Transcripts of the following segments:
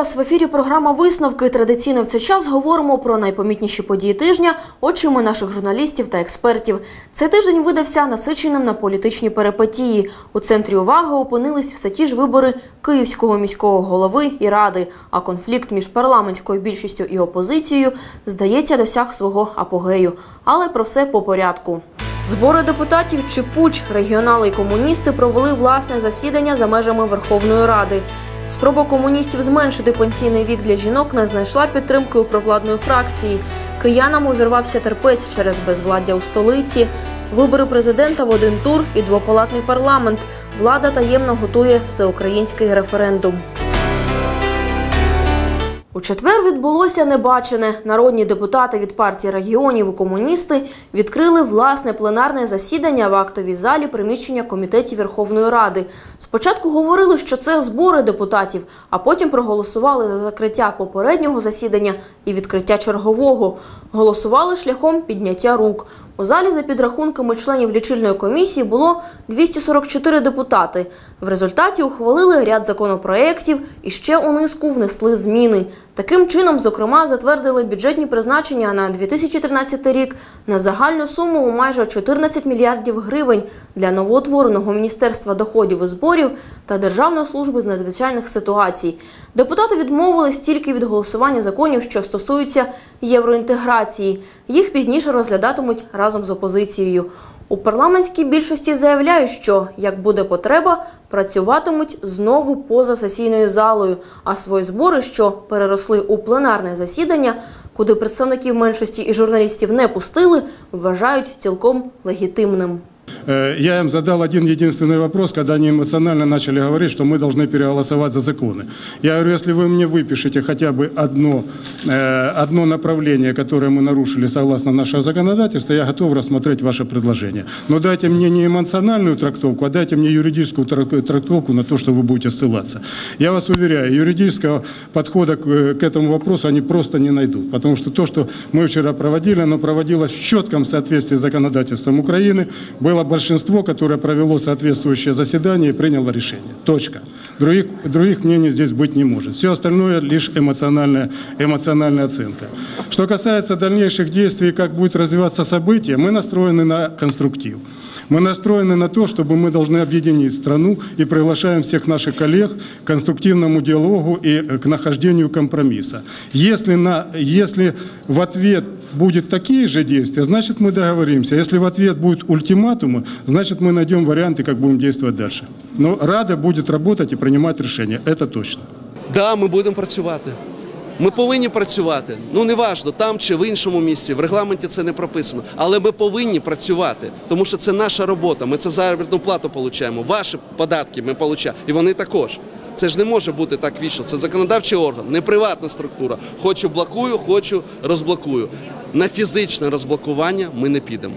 вас в ефірі програма Висновки. Традиційно в цей час говоримо про найпомітніші події тижня очима наших журналістів та експертів. Цей тиждень видався насиченим на політичні перипетії. У центрі уваги опинились все ті ж вибори Київського міського голови і ради. А конфлікт між парламентською більшістю і опозицією, здається, досяг свого апогею. Але про все по порядку. Збори депутатів чи пуч регіонали і комуністи провели власне засідання за межами Верховної Ради. Спроба комуністів зменшити пенсійний вік для жінок не знайшла підтримки у провладної фракції. Киянам увірвався терпець через безвладдя у столиці. Вибори президента в один тур і двопалатний парламент. Влада таємно готує всеукраїнський референдум. У четвер відбулося небачене. Народні депутати від партії регіонів і комуністи відкрили власне пленарне засідання в актовій залі приміщення комітетів Верховної Ради. Спочатку говорили, що це збори депутатів, а потім проголосували за закриття попереднього засідання і відкриття чергового. Голосували шляхом підняття рук. У залі за підрахунками членів лічильної комісії було 244 депутати. В результаті ухвалили ряд законопроєктів і ще у низку внесли зміни. Таким чином, зокрема, затвердили бюджетні призначення на 2013 рік на загальну суму у майже 14 мільярдів гривень для новоутвореного Міністерства доходів і зборів та Державної служби з надзвичайних ситуацій. Депутати відмовились тільки від голосування законів, що стосуються євроінтеграції. Їх пізніше розглядатимуть разом з опозицією. У парламентській більшості заявляють, що як буде потреба, працюватимуть знову поза сесійною залою, а свої збори, що переросли у пленарне засідання, куди представників меншості і журналістів не пустили, вважають цілком легітимним. Э, Я им задал один единственный вопрос, когда они эмоционально начали говорить, что мы должны переголосовать за законы. Я говорю, если вы мне выпишете хотя бы одно, э, одно направление, которое мы нарушили согласно нашего законодательства, я готов рассмотреть ваше предложение. Но дайте мне не эмоциональную трактовку, а дайте мне юридическую трак- трактовку на то, что вы будете ссылаться. Я вас уверяю, юридического подхода к этому вопросу они просто не найдут. Потому что то, что мы вчера проводили, оно проводилось в четком соответствии с законодательством Украины. Было большинство, которое провело соответствующее заседание и приняло решение. Точка. Других, других мнений здесь быть не может. Все остальное лишь эмоциональная, эмоциональная оценка. Что касается дальнейших действий, как будет развиваться событие, мы настроены на конструктив. Мы настроены на то, чтобы мы должны объединить страну и приглашаем всех наших коллег к конструктивному диалогу и э, к нахождению компромисса. Если, на, если в ответ будет такие же действия, значит мы договоримся. Если в ответ будут ультиматумы, значит мы найдем варианты, как будем действовать дальше. Но Рада будет работать и принимать решения, это точно. Да, ми будемо працювати. Ми повинні працювати. Ну неважно, там чи в іншому місці. В регламенті це не прописано. Але ми повинні працювати, тому що це наша робота. Ми це заробітну плату отримуємо. Ваші податки ми отримуємо. І вони також. Це ж не може бути так вічно. Це законодавчий орган, не приватна структура. Хочу блокую, хочу розблокую. На фізичне розблокування ми не підемо.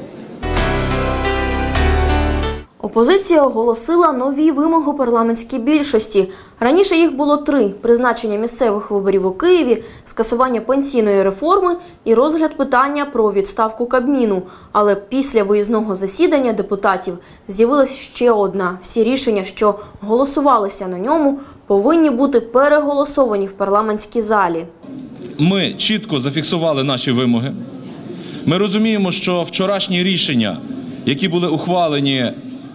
Опозиція оголосила нові вимоги парламентській більшості. Раніше їх було три: призначення місцевих виборів у Києві, скасування пенсійної реформи і розгляд питання про відставку Кабміну. Але після виїзного засідання депутатів з'явилась ще одна: всі рішення, що голосувалися на ньому, повинні бути переголосовані в парламентській залі. ми чітко зафіксували наші вимоги. Ми розуміємо, що вчорашні рішення, які були ухвалені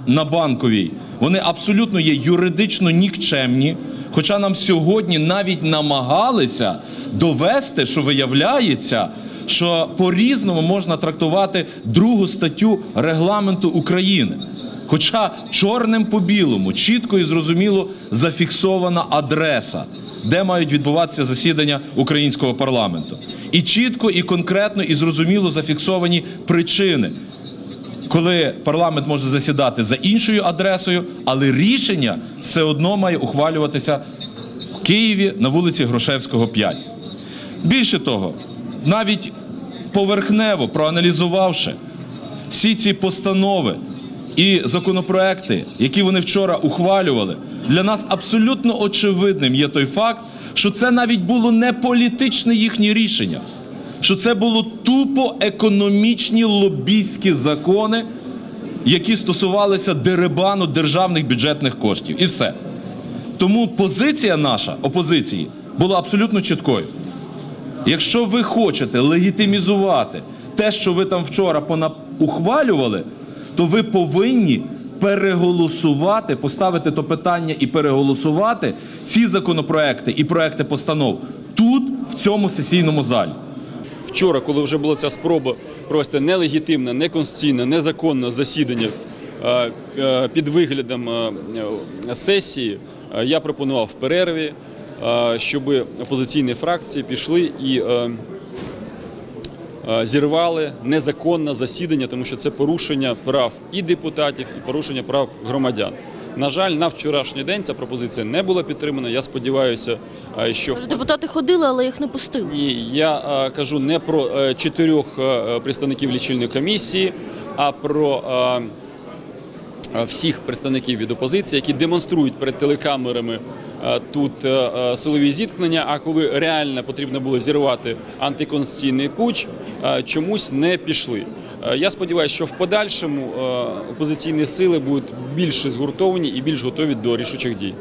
на банковій, вони абсолютно є юридично нікчемні. Хоча нам сьогодні навіть намагалися довести, що виявляється, що по-різному можна трактувати другу статтю регламенту України. Хоча чорним по білому, чітко і зрозуміло зафіксована адреса, де мають відбуватися засідання українського парламенту. І чітко, і конкретно, і зрозуміло зафіксовані причини, коли парламент може засідати за іншою адресою, але рішення все одно має ухвалюватися в Києві на вулиці Грушевського, 5. Більше того, навіть поверхнево проаналізувавши всі ці постанови і законопроекти, які вони вчора ухвалювали, для нас абсолютно очевидним є той факт, що це навіть було не політичне їхнє рішення, що це було тупо економічні лобійські закони, які стосувалися дерибану державних бюджетних коштів. І все. Тому позиція наша опозиції була абсолютно чіткою. Якщо ви хочете легітимізувати те, що ви там вчора пона- ухвалювали, то ви повинні переголосувати, поставити то питання і переголосувати ці законопроекти і проекти постанов тут, в цьому сесійному залі. Вчора, коли вже була ця спроба провести нелегітимне, неконституційне, незаконне засідання е, е, під виглядом е, сесії, я пропонував в перерві, щоб опозиційні фракції пішли і зірвали незаконне засідання, тому що це порушення прав і депутатів, і порушення прав громадян. На жаль, на вчорашній день ця пропозиція не була підтримана. Я сподіваюся, що Депутати ходили, але їх не пустили. ні, я кажу не про е, чотирьох е, представників лічильної комісії, а про е, всіх представників від опозиції, які демонструють перед телекамерами тут силові зіткнення. А коли реально потрібно було зірвати антиконституційний путч, е, чомусь не пішли. Я сподіваюся, що в подальшому опозиційні сили будуть більше згуртовані і більш готові до рішучих дій.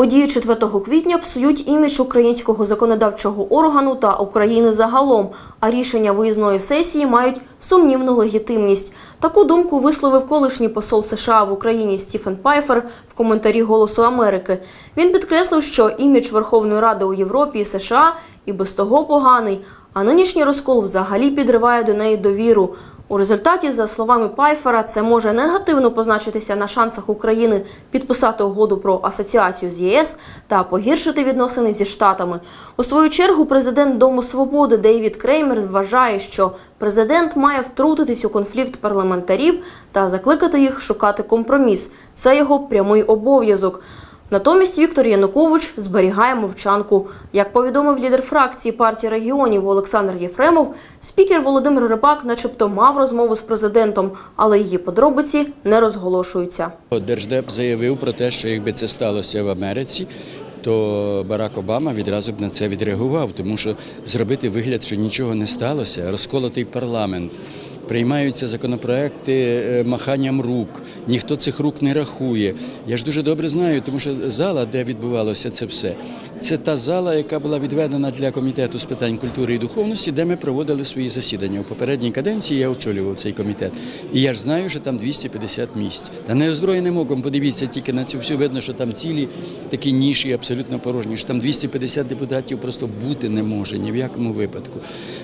Події 4 квітня псують імідж українського законодавчого органу та України загалом, а рішення виїзної сесії мають сумнівну легітимність. Таку думку висловив колишній посол США в Україні Стіфен Пайфер в коментарі Голосу Америки. Він підкреслив, що імідж Верховної Ради у Європі і США і без того поганий, а нинішній розкол взагалі підриває до неї довіру. У результаті, за словами Пайфера, це може негативно позначитися на шансах України підписати угоду про асоціацію з ЄС та погіршити відносини зі Штатами. У свою чергу, президент Дому Свободи Дейвід Креймер вважає, що президент має втрутитись у конфлікт парламентарів та закликати їх шукати компроміс. Це його прямий обов'язок. Натомість Віктор Янукович зберігає мовчанку. Як повідомив лідер фракції партії регіонів Олександр Єфремов, спікер Володимир Рибак начебто мав розмову з президентом, але її подробиці не розголошуються. Держдеп заявив про те, що якби це сталося в Америці, то Барак Обама відразу б на це відреагував, тому що зробити вигляд, що нічого не сталося, розколотий парламент. Приймаються законопроекти е, маханням рук, ніхто цих рук не рахує. Я ж дуже добре знаю, тому що зала, де відбувалося це все, це та зала, яка була відведена для комітету з питань культури і духовності, де ми проводили свої засідання. У попередній каденції я очолював цей комітет. І я ж знаю, що там 250 місць. Та неозброєним оком, подивіться тільки на цю всю видно, що там цілі такі ніші абсолютно порожні. Що там 250 депутатів просто бути не може ні в якому випадку.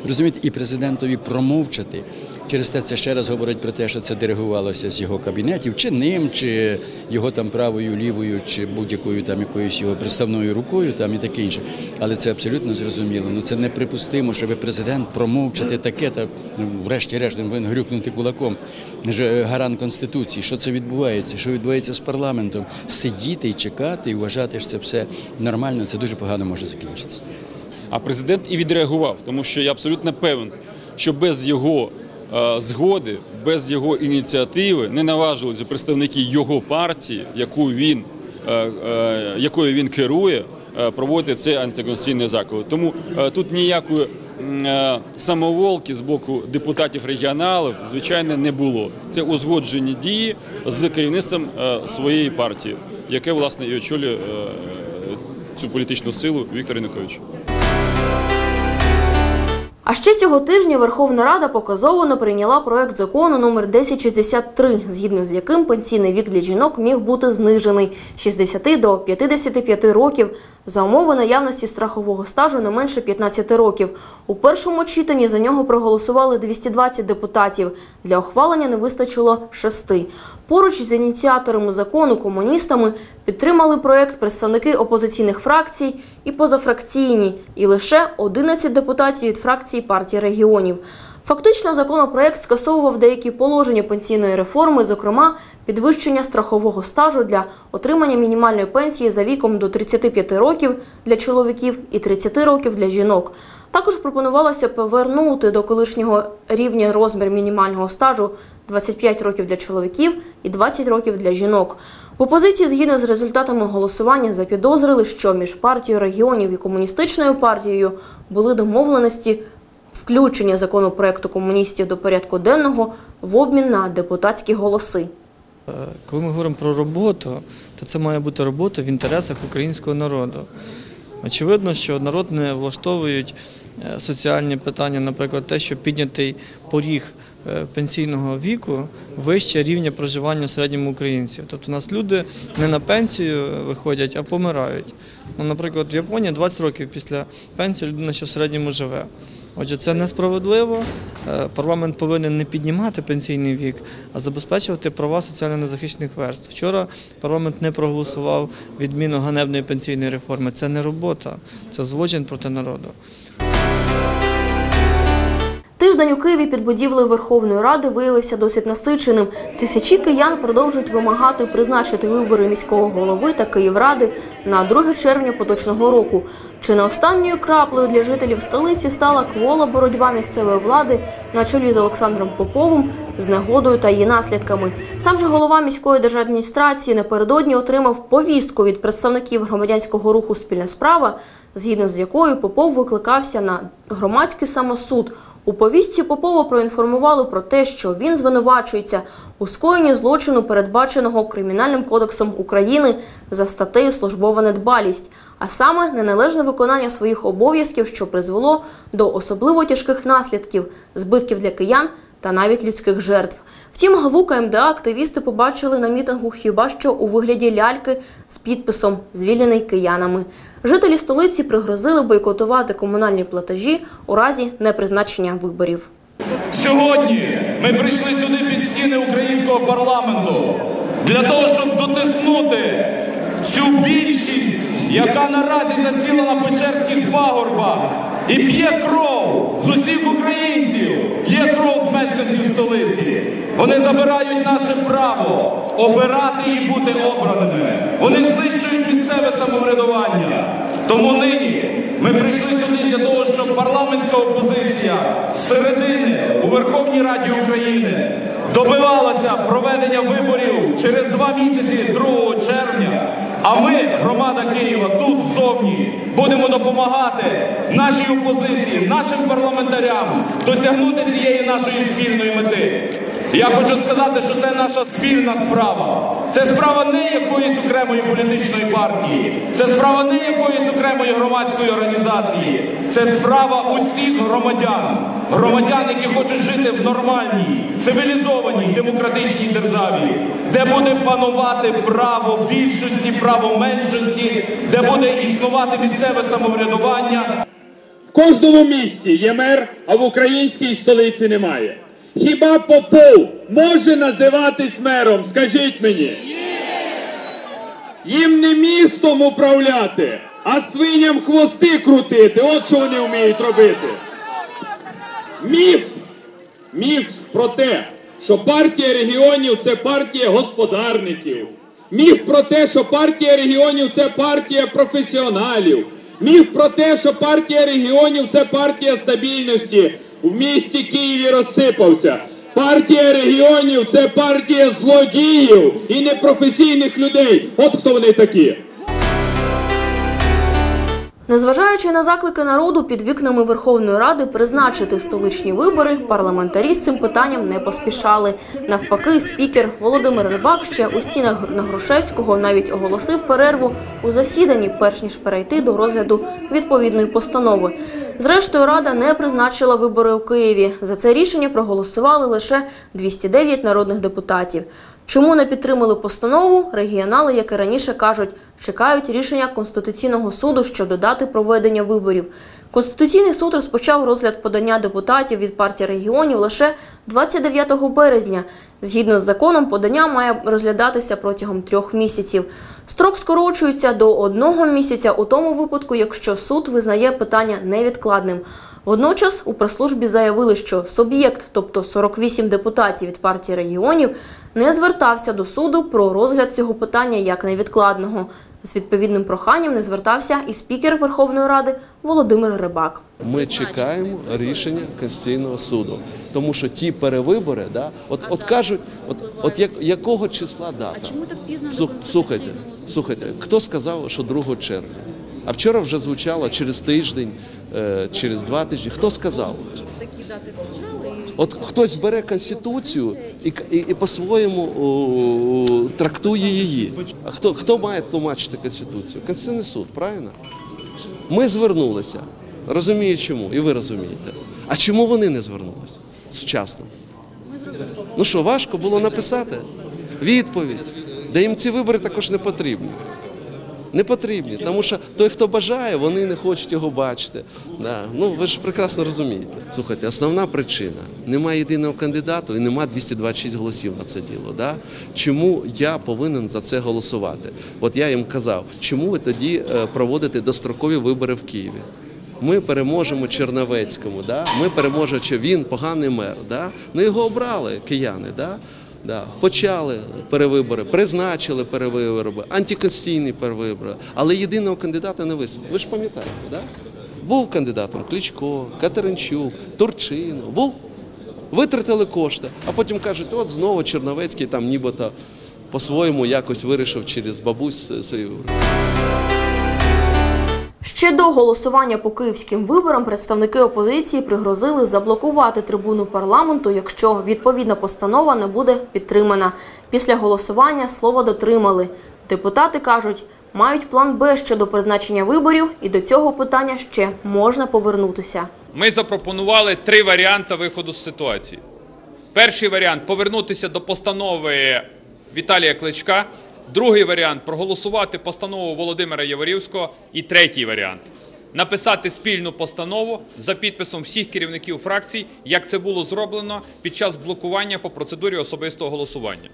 Розумієте, і президентові промовчати. Через те це ще раз говорить про те, що це диригувалося з його кабінетів, чи ним, чи його там правою, лівою, чи будь-якою там якоюсь його представною рукою, там і таке інше. Але це абсолютно зрозуміло. Ну це неприпустимо, щоб президент промовчати таке, та ну, врешті-решт він грюкнути кулаком. Ж гарант конституції, що це відбувається, що відбувається з парламентом. Сидіти і чекати, і вважати, що це все нормально, це дуже погано може закінчитися. А президент і відреагував, тому що я абсолютно певен, що без його е, згоди, без його ініціативи не наважилися представники його партії, яку він, е, е, якою він керує, е, проводити цей антиконституційний заклик. Тому е, тут ніякої е, самоволки з боку депутатів регіоналів, звичайно, не було. Це узгоджені дії з керівництвом е, своєї партії, яке власне і очолює е, цю політичну силу Віктор Янукович. А ще цього тижня Верховна Рада показово прийняла проект закону номер 1063, згідно з яким пенсійний вік для жінок міг бути знижений з 60 до 55 років за умови наявності страхового стажу не менше 15 років. У першому читанні за нього проголосували 220 депутатів. Для ухвалення не вистачило шести. Поруч з ініціаторами закону комуністами підтримали проект представники опозиційних фракцій і позафракційні, і лише 11 депутатів від фракції партії регіонів. Фактично, законопроект скасовував деякі положення пенсійної реформи, зокрема підвищення страхового стажу для отримання мінімальної пенсії за віком до 35 років для чоловіків і 30 років для жінок. Також пропонувалося повернути до колишнього рівня розмір мінімального стажу 25 років для чоловіків і 20 років для жінок. В опозиції, згідно з результатами голосування, запідозрили, що між партією регіонів і комуністичною партією були домовленості включення законопроекту комуністів до порядку денного в обмін на депутатські голоси. Коли ми говоримо про роботу, то це має бути робота в інтересах українського народу. Очевидно, що народ не влаштовують е, соціальні питання, наприклад, те, що піднятий поріг е, пенсійного віку вище рівня проживання в середньому українців. Тобто у нас люди не на пенсію виходять, а помирають. Ну, наприклад, в Японії 20 років після пенсії людина ще в середньому живе. Отже, це несправедливо. Е, Парламент повинен не піднімати пенсійний вік, а забезпечувати права соціально незахищених верств. Вчора парламент не проголосував відміну ганебної пенсійної реформи. Це не робота, це злочин проти народу. Тиждень у Києві під будівлею Верховної Ради виявився досить насиченим. Тисячі киян продовжують вимагати призначити вибори міського голови та Київради на 2 червня поточного року. Чи не останньою краплею для жителів столиці стала квола боротьба місцевої влади на чолі з Олександром Поповим з негодою та її наслідками. Сам же голова міської держадміністрації напередодні отримав повістку від представників громадянського руху Спільна справа, згідно з якою Попов викликався на громадський самосуд. У повістці Попова проінформували про те, що він звинувачується у скоєнні злочину, передбаченого Кримінальним кодексом України за статтею Службова недбалість, а саме неналежне виконання своїх обов'язків, що призвело до особливо тяжких наслідків, збитків для киян та навіть людських жертв. Втім, главу КМДА активісти побачили на мітингу хіба що у вигляді ляльки з підписом «Звільнений киянами». Жителі столиці пригрозили бойкотувати комунальні платежі у разі непризначення виборів. Сьогодні ми прийшли сюди під стіни українського парламенту для того, щоб дотиснути цю більшість, яка наразі засіла на Печерських пагорбах і п'є кров з усіх українців, п'є кров з мешканців столиці. Вони забирають наше право обирати і бути обраними. Вони знищують місцеве самоврядування. Тому нині ми прийшли сюди для того, щоб парламентська опозиція з середини у Верховній Раді України добивалася проведення виборів через два місяці 2 червня. А ми, громада Києва, тут зовні будемо допомагати нашій опозиції, нашим парламентарям досягнути цієї нашої спільної мети. Я хочу сказати, що це наша спільна справа. Це справа не якоїсь окремої політичної партії, це справа не якоїсь окремої громадської організації. Це справа усіх громадян, громадян, які хочуть жити в нормальній, цивілізованій, демократичній державі, де буде панувати право більшості, право меншості, де буде існувати місцеве самоврядування. В кожному місті є мер, а в українській столиці немає. Хіба Попов може називатись мером? Скажіть мені. Їм не містом управляти, а свиням хвости крутити. От що вони вміють робити. Міф. Міф про те, що партія регіонів це партія господарників. Міф про те, що партія регіонів це партія професіоналів. Міф про те, що партія регіонів це партія стабільності в місті Києві розсипався. Партія регіонів це партія злодіїв і непрофесійних людей. От хто вони такі. Незважаючи на заклики народу під вікнами Верховної Ради призначити столичні вибори, парламентарі з цим питанням не поспішали. Навпаки, спікер Володимир Рибак ще у стінах на Грушевського навіть оголосив перерву у засіданні, перш ніж перейти до розгляду відповідної постанови. Зрештою, рада не призначила вибори у Києві. За це рішення проголосували лише 209 народних депутатів. Чому не підтримали постанову? Регіонали, як і раніше кажуть, чекають рішення Конституційного суду щодо дати проведення виборів. Конституційний суд розпочав розгляд подання депутатів від партії регіонів лише 29 березня. Згідно з законом, подання має розглядатися протягом трьох місяців. Строк скорочується до одного місяця у тому випадку, якщо суд визнає питання невідкладним. Водночас у прес-службі заявили, що суб'єкт, тобто 48 депутатів від партії регіонів, не звертався до суду про розгляд цього питання як невідкладного. З відповідним проханням не звертався і спікер Верховної Ради Володимир Рибак. Ми чекаємо рішення Конституційного суду, тому що ті перевибори, да, от, от кажуть, от, от як, якого числа дата? А чому так пізно Слухайте, слухайте, хто сказав, що 2 червня? А вчора вже звучало через тиждень, через два тижні. Хто сказав? Такі дати звучали, От хтось бере конституцію і, і, і по-своєму трактує її. А хто, хто має тлумачити конституцію? Конституційний суд, правильно? Ми звернулися. Розумію чому, і ви розумієте. А чому вони не звернулися сучасно? Ну що, важко було написати? Відповідь. Де їм ці вибори також не потрібні. Не потрібні, тому що той, хто бажає, вони не хочуть його бачити. Да. Ну ви ж прекрасно розумієте. Слухайте, основна причина немає єдиного кандидату і нема 226 голосів на це діло. Да? Чому я повинен за це голосувати? От я їм казав, чому ви тоді е, проводите дострокові вибори в Києві? Ми переможемо Черновецькому, да? ми переможемо, що він поганий мер. Да? Ну його обрали кияни. Да? Да. Почали перевибори, призначили перевибори, антиконституційні перевибори, але єдиного кандидата не висунули. Ви ж пам'ятаєте, да? був кандидатом Кличко, Катеринчук, Турчинов, був. Витратили кошти, а потім кажуть, от знову Черновецький там нібито по-своєму якось вирішив через бабусь свої вибори. Ще до голосування по київським виборам представники опозиції пригрозили заблокувати трибуну парламенту, якщо відповідна постанова не буде підтримана. Після голосування слово дотримали. Депутати кажуть, мають план Б щодо призначення виборів, і до цього питання ще можна повернутися. Ми запропонували три варіанти виходу з ситуації. Перший варіант повернутися до постанови Віталія Кличка. Другий варіант проголосувати постанову Володимира Яворівського. І третій варіант написати спільну постанову за підписом всіх керівників фракцій, як це було зроблено під час блокування по процедурі особистого голосування.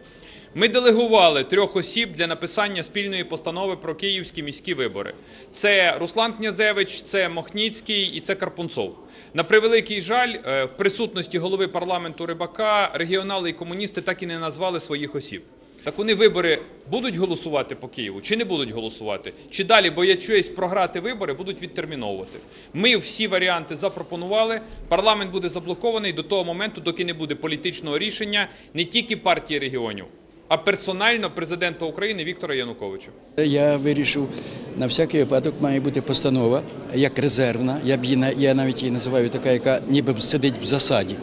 Ми делегували трьох осіб для написання спільної постанови про київські міські вибори. Це Руслан Князевич, це Мохніцький і це Карпунцов. На превеликий жаль, е, в присутності голови парламенту Рибака регіонали і комуністи так і не назвали своїх осіб. Так вони вибори будуть голосувати по Києву чи не будуть голосувати? Чи далі, боячись програти вибори, будуть відтерміновувати? Ми всі варіанти запропонували. Парламент буде заблокований до того моменту, доки не буде політичного рішення не тільки партії регіонів, а персонально президента України Віктора Януковича. Я вирішив, на всякий випадок має бути постанова як резервна. Я б її я навіть її називаю така, яка ніби сидить в засаді.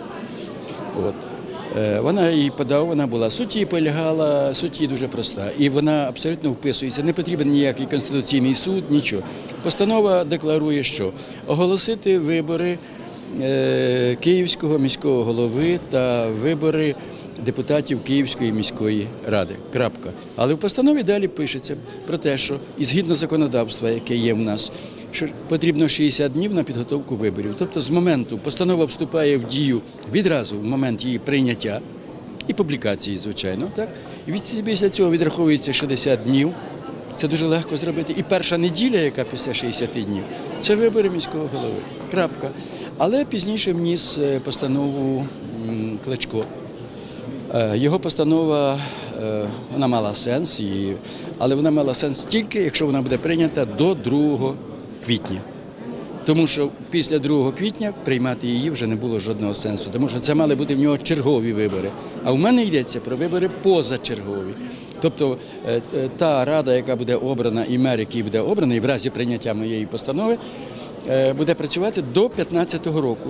От. Е, Вона її подав, вона була суть її полягала, суть її дуже проста. І вона абсолютно вписується. Не потрібен ніякий конституційний суд, нічого. Постанова декларує, що оголосити вибори е, Київського міського голови та вибори депутатів Київської міської ради. Крапка. Але в постанові далі пишеться про те, що і згідно законодавства, яке є в нас, що потрібно 60 днів на підготовку виборів. Тобто з моменту постанова вступає в дію відразу в момент її прийняття і публікації, звичайно. Так? І після цього відраховується 60 днів. Це дуже легко зробити. І перша неділя, яка після 60 днів, це вибори міського голови. Крапка. Але пізніше вніс е, постанову Кличко. Е, Його постанова е, вона мала сенс, але вона мала сенс тільки, якщо вона буде прийнята до 2 квітня. Тому що після 2 квітня приймати її вже не було жодного сенсу, тому що це мали бути в нього чергові вибори. А в мене йдеться про вибори позачергові. Тобто е, е, та рада, яка буде обрана, і мер, який буде обраний в разі прийняття моєї постанови, е, буде працювати до 2015 року.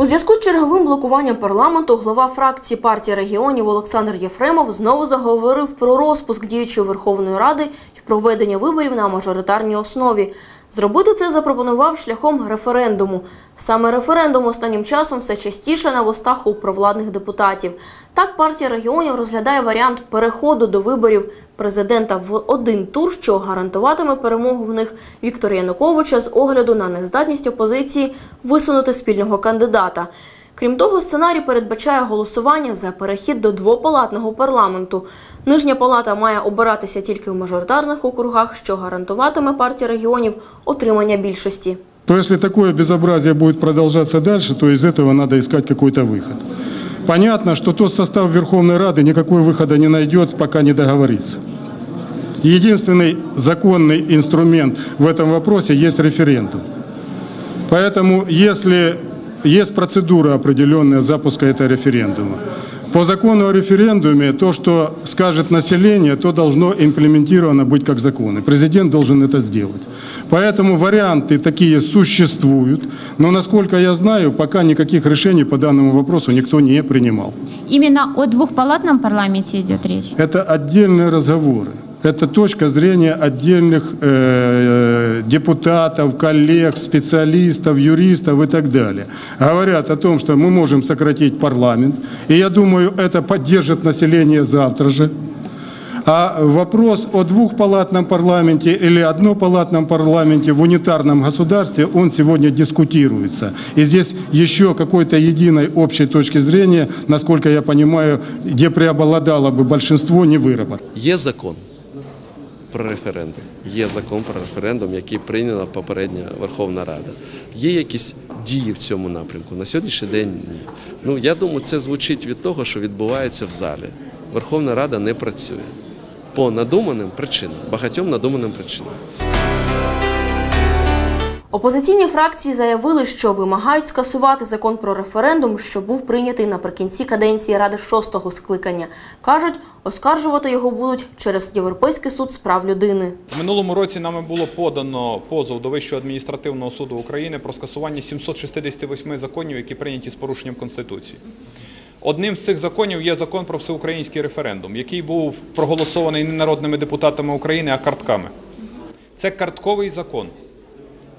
У зв'язку з черговим блокуванням парламенту голова фракції партії регіонів Олександр Єфремов знову заговорив про розпуск діючої Верховної Ради і проведення виборів на мажоритарній основі. Зробити це запропонував шляхом референдуму. Саме референдум останнім часом все частіше на вустах у провладних депутатів. Так партія регіонів розглядає варіант переходу до виборів президента в один тур, що гарантуватиме перемогу в них Віктора Януковича з огляду на нездатність опозиції висунути спільного кандидата. Крім того, сценарій передбачає голосування за перехід до двопалатного парламенту. Нижня палата має обиратися тільки в мажоритарних округах, що гарантуватиме партія регіонів отримання більшості. То если такое безобразие будет продолжаться дальше, то из этого надо искать какой-то выход. Понятно, что тот состав Верховной Рады никакой выхода не найдет, пока не договорится. Единственный законный инструмент в этом вопросе есть референдум. Поэтому, если есть процедура определенная запуска этого референдума, По закону о референдуме то, что скажет население, то должно имплементировано быть как закон. И президент должен это сделать. Поэтому варианты такие существуют, но, насколько я знаю, пока никаких решений по данному вопросу никто не принимал. Именно о двухпалатном парламенте идет речь. Это отдельные разговоры. Это точка зрения отдельных э, депутатов, коллег, специалистов, юристов и так далее. Говорят о том, что мы можем сократить парламент. И я думаю, это поддержит население завтра же. А вопрос о двухпалатном парламенте или однопалатном парламенте в унитарном государстве, он сегодня дискутируется. И здесь еще какой-то единой общей точки зрения, насколько я понимаю, где преобладало бы большинство, не выработано. Є закон про референдум. Є закон про референдум, який прийняла попередня Верховна Рада. Є якісь дії в цьому напрямку. На сьогоднішній день ні. Ну я думаю, це звучить від того, що відбувається в залі. Верховна Рада не працює по надуманим причинам, багатьом надуманим причинам. Опозиційні фракції заявили, що вимагають скасувати закон про референдум, що був прийнятий наприкінці каденції Ради шостого скликання. Кажуть, оскаржувати його будуть через Європейський суд з прав людини. Минулому році нами було подано позов до Вищого адміністративного суду України про скасування 768 законів, які прийняті з порушенням Конституції. Одним з цих законів є закон про всеукраїнський референдум, який був проголосований не народними депутатами України, а картками. Це картковий закон.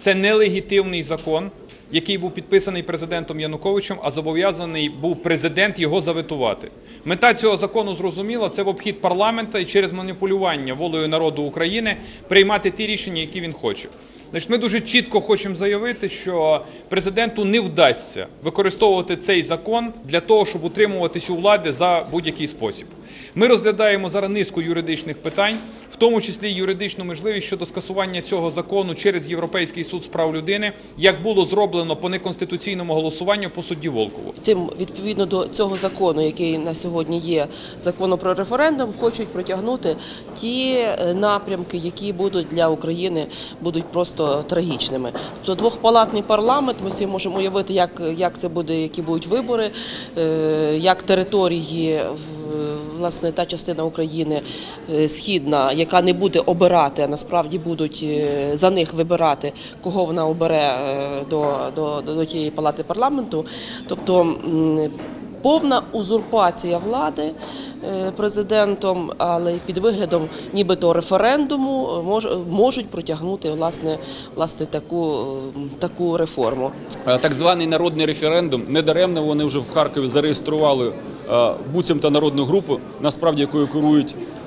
Це нелегітимний закон, який був підписаний президентом Януковичем, а зобов'язаний був президент його заветувати. Мета цього закону зрозуміла це в обхід парламента і через маніпулювання волею народу України приймати ті рішення, які він хоче. Значить, ми дуже чітко хочемо заявити, що президенту не вдасться використовувати цей закон для того, щоб утримуватись у влади за будь-який спосіб. Ми розглядаємо зараз низку юридичних питань, в тому числі юридичну можливість щодо скасування цього закону через Європейський суд з прав людини, як було зроблено по неконституційному голосуванню по судді Волкову. Тим відповідно до цього закону, який на сьогодні є, закону про референдум, хочуть протягнути ті е, напрямки, які будуть для України будуть просто трагічними. Тобто двохпалатний парламент, ми всі можемо уявити, як, як це буде, які будуть вибори, е, як території в- власне та частина України е, східна, яка не буде обирати, а насправді будуть е, за них вибирати, кого вона обере е, до, до, до тієї палати парламенту. Тобто повна узурпація влади президентом, але під виглядом нібито референдуму можуть протягнути власне, власне таку, таку реформу. Так званий народний референдум. Недаремно вони вже в Харкові зареєстрували буцімта народну групу, насправді якою керують е,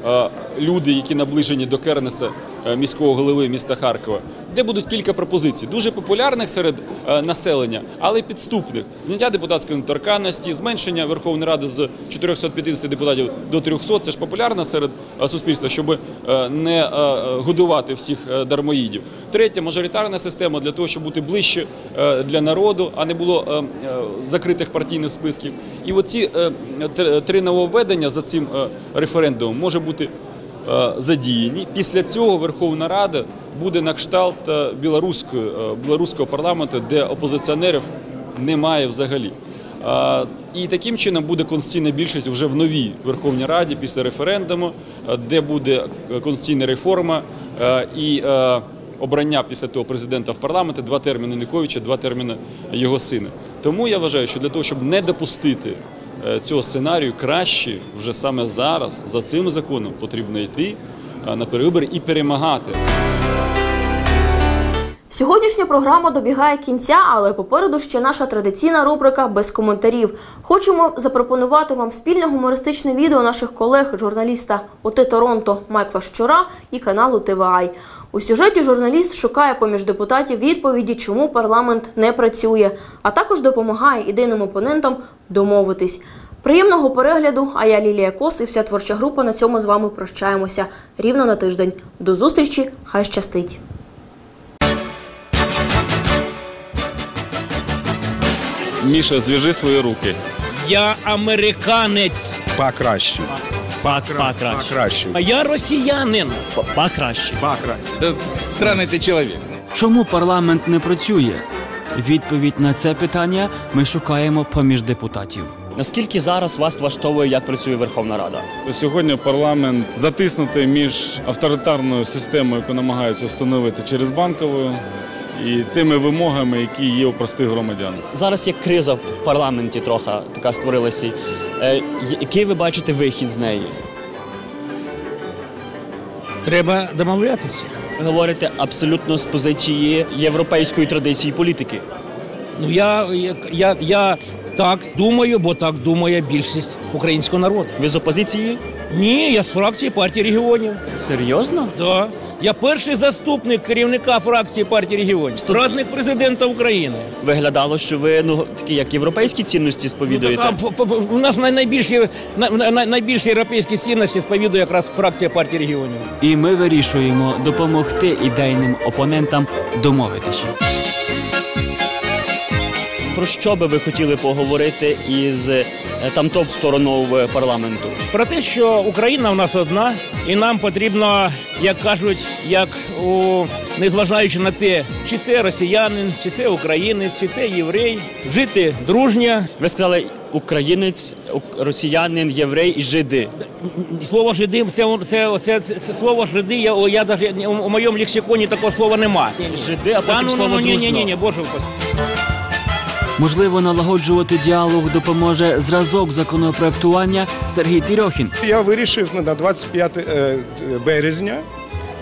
люди, які наближені до Кернеса, е, міського голови міста Харкова, де будуть кілька пропозицій, дуже популярних серед е, населення, але підступних: зняття депутатської недоторканності, зменшення Верховної Ради з 450 депутатів до 300 – Це ж популярно серед е, суспільства, щоб е, не е, годувати всіх е, дармоїдів. Третє мажоритарна система для того, щоб бути ближче е, для народу, а не було е, е, закритих партійних списків. І оці е, три нововведення за цим е, референдумом може бути е, задіяні. Після цього Верховна Рада буде на кшталт е, е, білоруського парламенту, де опозиціонерів немає взагалі. І таким чином буде конституційна більшість вже в новій Верховній Раді після референдуму, де буде конституційна реформа і обрання після того президента в парламенті, два терміни Януковича, два терміни його сина. Тому я вважаю, що для того, щоб не допустити цього сценарію, краще вже саме зараз за цим законом потрібно йти е, на перевибори і перемагати. Сьогоднішня програма добігає кінця, але попереду ще наша традиційна рубрика без коментарів. Хочемо запропонувати вам спільне гумористичне відео наших колег, журналіста ОТ Торонто Майкла Щура і каналу ТВАЙ. У сюжеті журналіст шукає поміж депутатів відповіді, чому парламент не працює, а також допомагає ідейним опонентам домовитись. Приємного перегляду, а я Лілія Кос і вся творча група на цьому з вами прощаємося рівно на тиждень. До зустрічі, хай щастить! Міша, зв'яжи свої руки. Я американець. Покраще. Покраще. Покраще. А я росіянин. Покраще. Покраще. Странний ти чоловік. Чому парламент не працює? Відповідь на це питання ми шукаємо поміж депутатів. Наскільки зараз вас влаштовує, як працює Верховна Рада? Сьогодні парламент затиснутий між авторитарною системою, яку намагаються встановити через банкову, і тими вимогами, які є у простих громадян. Зараз є криза в парламенті трохи така створилася. Е, який ви бачите вихід з неї? Треба домовлятися. Ви говорите абсолютно з позиції європейської традиції політики. Ну я, я, я так думаю, бо так думає більшість українського народу. Ви з опозиції? Ні, я з фракції партії регіонів. Серйозно? Да. Я перший заступник керівника фракції партії регіонів, радник президента України. Виглядало, що ви ну такі як європейські цінності сповідуєте. А, п- п- у нас най- найбільші, най- най- найбільші європейські цінності сповідує якраз фракція партії регіонів. І ми вирішуємо допомогти ідейним опонентам домовитися. Про що би ви хотіли поговорити із е, тамтов стороною парламенту? Про те, що Україна в нас одна, і нам потрібно, як кажуть, як у незважаючи на те, чи це росіянин, чи це українець, чи це єврей, жити дружньо. Ви сказали українець, росіянин, єврей і жиди. Слово жиди, це, це, це, це, це слово жиди, я, я даже, у, моєму лексиконі такого слова нема. Жиди, а потім слово ні, ні, дружно. ні, ні, боже. Можливо, налагоджувати діалог допоможе зразок законопроектування Сергій Тірьохін. Я вирішив на 25 е, березня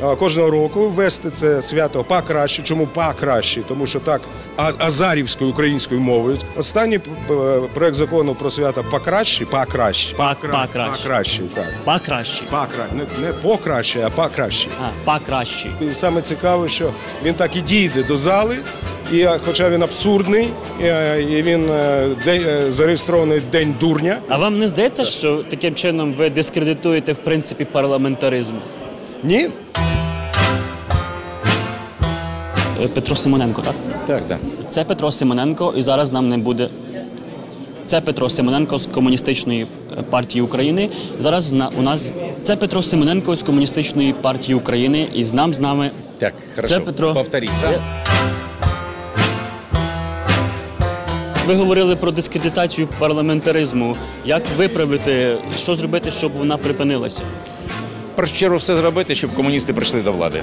е, кожного року ввести це свято покраще. Чому покраще? Тому що так а- азарівською українською мовою. Останній п- проект закону про свято покраще, покраще. покраще. Покраще, так. Покраще. Покра... Не, не покраще, а покраще. А, покраще. І саме цікаве, що він так і дійде до зали, і е, хоча він абсурдний, е, і він е, зареєстрований День дурня. А вам не здається, що таким чином ви дискредитуєте в принципі парламентаризм? Ні. Петро Симоненко, так? Так, так. Це Петро Симоненко, і зараз нам не буде. Це Петро Симоненко з комуністичної партії України. Зараз на у нас це Петро Симоненко з комуністичної партії України, і з нам з нами. Так, хорошо. Це Петро. Повтори Ви говорили про дискредитацію парламентаризму. Як виправити, що зробити, щоб вона припинилася? Про чергу все зробити, щоб комуністи прийшли до влади.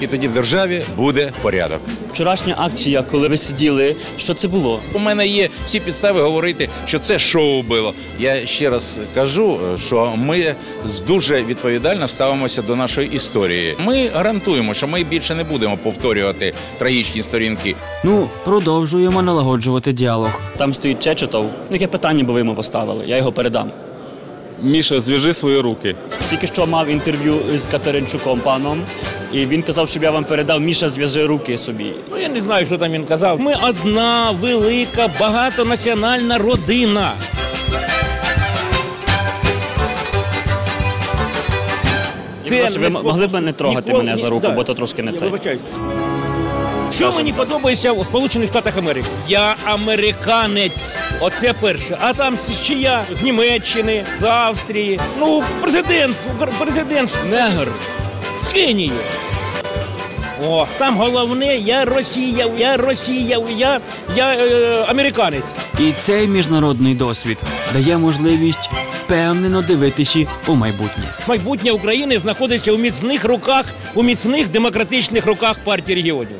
І тоді в державі буде порядок. Вчорашня акція, коли ви сиділи, що це було? У мене є всі підстави говорити, що це шоу було. Я ще раз кажу, що ми з- дуже відповідально ставимося до нашої історії. Ми гарантуємо, що ми більше не будемо повторювати трагічні сторінки. Ну, продовжуємо налагоджувати діалог. Там стоїть Чечетов. Яке питання би ви йому поставили? Я його передам. Міша, зв'яжи свої руки. Тільки що мав інтерв'ю з Катеринчуком паном, і він казав, щоб я вам передав Міша, зв'яжи руки собі. Ну я не знаю, що там він казав. Ми одна велика багатонаціональна родина. Прошу, ви могли б не трогати ніколи- мене за руку, да. бо то трошки не це. Що мені подобається у Сполучених Штатах Америки? Я американець. Оце перше. А там чи я з Німеччини, з Австрії. Ну, президент, президент негр з Кенії. О, там головне, я Росія, я Росія, я, я е, американець. І цей міжнародний досвід дає можливість впевнено дивитися у майбутнє. Майбутнє України знаходиться у міцних руках, у міцних демократичних руках партії регіонів.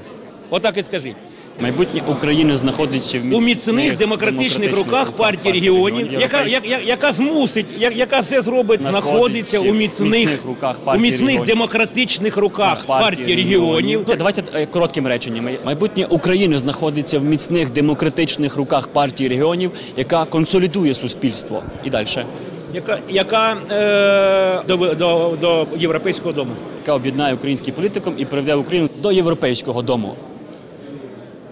Отак і скажіть. Майбутнє України знаходиться в У міцних, міцних демократичних руках партії регіонів, яка, Європейських- я- я- яка змусить, я- яка все зробить, Знаходиться у міцних, міцних руках у міцних демократичних руках партії регіонів. Давайте е, коротким реченням. Майбутнє України знаходиться в міцних демократичних руках партії регіонів, яка консолідує суспільство. І далі. яка, яка е, до, до, до Європейського дому. Яка об'єднає український політикум і приведе Україну до європейського дому.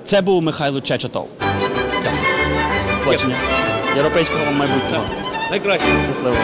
Це був Михайло Чечетов. Європейського майбутнього. Найкраще. Щасливо.